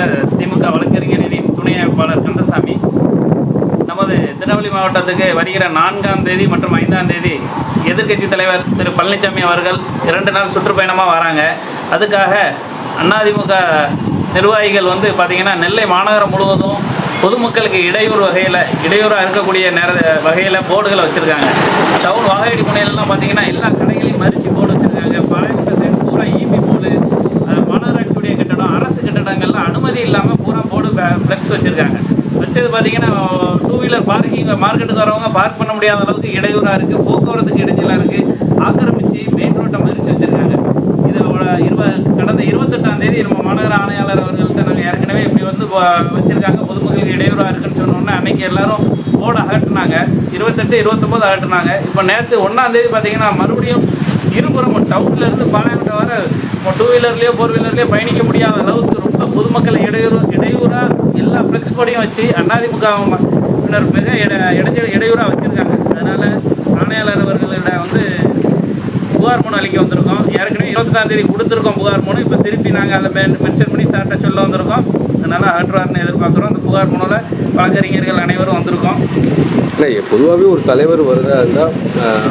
மேற்கொண்ட திமுக வழக்கறிஞரின் துணை அமைப்பாளர் கந்தசாமி. நமது திருநெல்வேலி மாவட்டத்துக்கு வருகிற நான்காம் தேதி மற்றும் ஐந்தாம் தேதி எதிர்க்கட்சி தலைவர் திரு பழனிசாமி அவர்கள் இரண்டு நாள் சுற்றுப்பயணமாக வராங்க. அதுக்காக அதிமுக நிர்வாகிகள் வந்து பார்த்திங்கன்னா நெல்லை மாநகரம் முழுவதும் பொதுமக்களுக்கு இடையூறு வகையில் இடையூறாக இருக்கக்கூடிய நேர வகையில் போர்டுகளை வச்சுருக்காங்க. டவுன் வாகையடி முனையிலலாம் பார்த்திங்கன்னா எல்லா கடைகளையும் மறித்து போர்டு வச்சுருக்காங்க. பழைய சைடு பூரா இபி போர்டு ஃப்ளெக்ஸ் வச்சுருக்காங்க. வச்சது பார்த்தீங்கன்னா டூ வீலர் பார்க்கிங் மார்க்கெட்டுக்கு வரவங்க பார்க் பண்ண முடியாத அளவுக்கு இடையூறாக இருக்குது போக்குவரத்துக்கு இடைஞ்சலாக இருக்குது ஆக்கிரமிச்சு மெயின் ரோட்டை மறித்து வச்சுருக்காங்க. இதை இருப கடந்த இருபத்தெட்டாம் தேதி நம்ம மாநகர ஆணையாளர் அவர்கள்ட்ட நாங்கள் ஏற்கனவே இப்படி வந்து வச்சுருக்காங்க. பொதுமக்களுக்கு இடையூறாக இருக்குன்னு சொன்னோன்னே அன்றைக்கி எல்லோரும் போர்டு அகட்டினாங்க இருபத்தெட்டு இருபத்தொம்போது அகட்டினாங்க இப்போ நேற்று ஒன்றாந்தேதி பார்த்தீங்கன்னா மறுபடியும் இருபுறம் டவுன்லேருந்து இருந்து பாளையங்கோட்டை வர டூ வீலர்லேயோ ஃபோர் வீலர்லேயோ பயணிக்க முடியாத அளவுக்கு ரொம்ப பொதுமக்களை ஃப்ளெக்ஸ் போர்டையும் வச்சு அதிமுக பின்னர் மிக இட இடைஞ்சல் இடையூறாக வச்சுருக்காங்க. அதனால் ஆணையாளர் அவர்களிடம் வந்து புகார் மனு அளிக்க வந்திருக்கோம். ஏற்கனவே இருபத்தெட்டாம் தேதி கொடுத்துருக்கோம் புகார் மனு. இப்போ திருப்பி நாங்கள் அதை மென் மென்ஷன் பண்ணி சார்ட்ட சொல்ல வந்திருக்கோம். அதனால் அகற்றுவார்னு எதிர்பார்க்குறோம். அந்த புகார் மனுவில் வழக்கறிஞர்கள் அனைவரும் வந்திருக்கோம். இல்லை பொதுவாகவே ஒரு தலைவர் வருதா இருந்தால்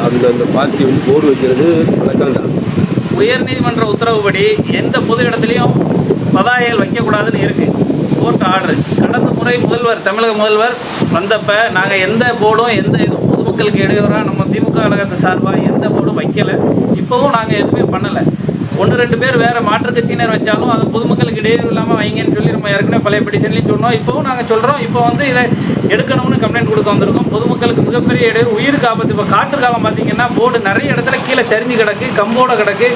அந்த அந்த பார்ட்டி வந்து போர்டு வைக்கிறது வழக்கம் தான் உயர்நீதிமன்ற உத்தரவுப்படி எந்த பொது இடத்துலையும் பதாகைகள் வைக்கக்கூடாதுன்னு இருக்குது கோர்ட் ஆர்டர். கடந்த முறை முதல்வர் தமிழக முதல்வர் வந்தப்ப நாங்கள் எந்த போர்டும் எந்த இதுவும் பொதுமக்களுக்கு இடையூறாக நம்ம திமுக கழகத்தை சார்பாக எந்த போர்டும் வைக்கலை. இப்போவும் நாங்கள் எதுவுமே பண்ணலை. ஒன்று ரெண்டு பேர் வேறு மாற்றுக் கட்சியினர் வச்சாலும் அது பொதுமக்களுக்கு இடையூறு இல்லாமல் வைங்கன்னு சொல்லி நம்ம ஏற்கனவே பழைய பெட்டிஷன்லையும் சொன்னோம். இப்போவும் நாங்கள் சொல்கிறோம் இப்போ வந்து இதை எடுக்கணும்னு கம்ப்ளைண்ட் கொடுக்க வந்திருக்கோம். பொதுமக்கள் மிகப்பெரிய இடையூறு உயிருக்கு ஆபத்து. இப்போ காற்று காலம் பார்த்தீங்கன்னா போர்டு நிறைய இடத்துல கீழே சரிஞ்சு கிடக்கு கம்போட கிடக்கு.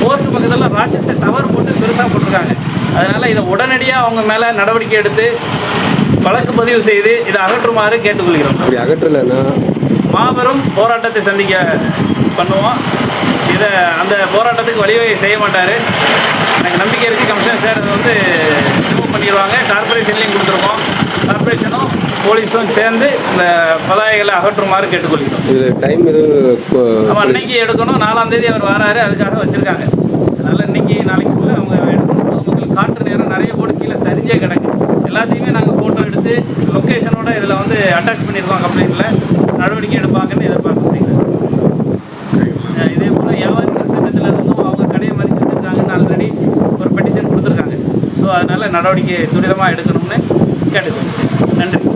போர்ட்டு பக்கத்தில் ராட்சச டவர் போட்டு பெருசாக போட்டிருக்காங்க. அதனால் இதை உடனடியாக அவங்க மேலே நடவடிக்கை எடுத்து வழக்கு பதிவு செய்து இதை அகற்றுமாறு கேட்டுக்கொள்கிறோம். அப்படி அகற்றலைன்னா? மாபெரும் போராட்டத்தை சந்திக்க பண்ணுவோம். இதை அந்த போராட்டத்துக்கு வழிவகை செய்ய மாட்டார். எனக்கு நம்பிக்கை இருக்குது கமிஷனர் சார் வந்து ரிமூவ் பண்ணிடுவாங்க. கார்பரேஷன்லேயும் கொடுத்துருக்கோம். கார்பரேஷனும் போலீஸும் சேர்ந்து இந்த பதாகைகளை அகற்றுமாறு கேட்டுக்கொள்கிறோம். இதில் டைம் அவன் அன்னைக்கு எடுக்கணும். நாலாம் தேதி அவர் வராரு அதுக்காக வச்சிருக்காங்க. அதனால இன்னைக்கு நாளைக்குள்ள அவங்க எடுக்கணும். காற்று நேரம் நிறைய போட்டு கீழே சரிஞ்சே கிடக்கு. எல்லாத்தையுமே நாங்கள் ஃபோட்டோ எடுத்து லொக்கேஷனோட இதில் வந்து அட்டாச் பண்ணியிருக்கோம் கம்ப்ளைண்ட்டில் நடவடிக்கை எடுப்பாங்கன்னு எதிர்பார்க்குறீங்க இதே போல் வியாபாரிகள் சட்டத்தில் இருந்தும் அவங்க கடையை மதிச்சு வச்சிருக்காங்கன்னு ஆல்ரெடி ஒரு பெட்டிஷன் கொடுத்துருக்காங்க. ஸோ அதனால் நடவடிக்கை துரிதமாக எடுக்கணும்னு கேட்டுக்கோங்க நன்றி.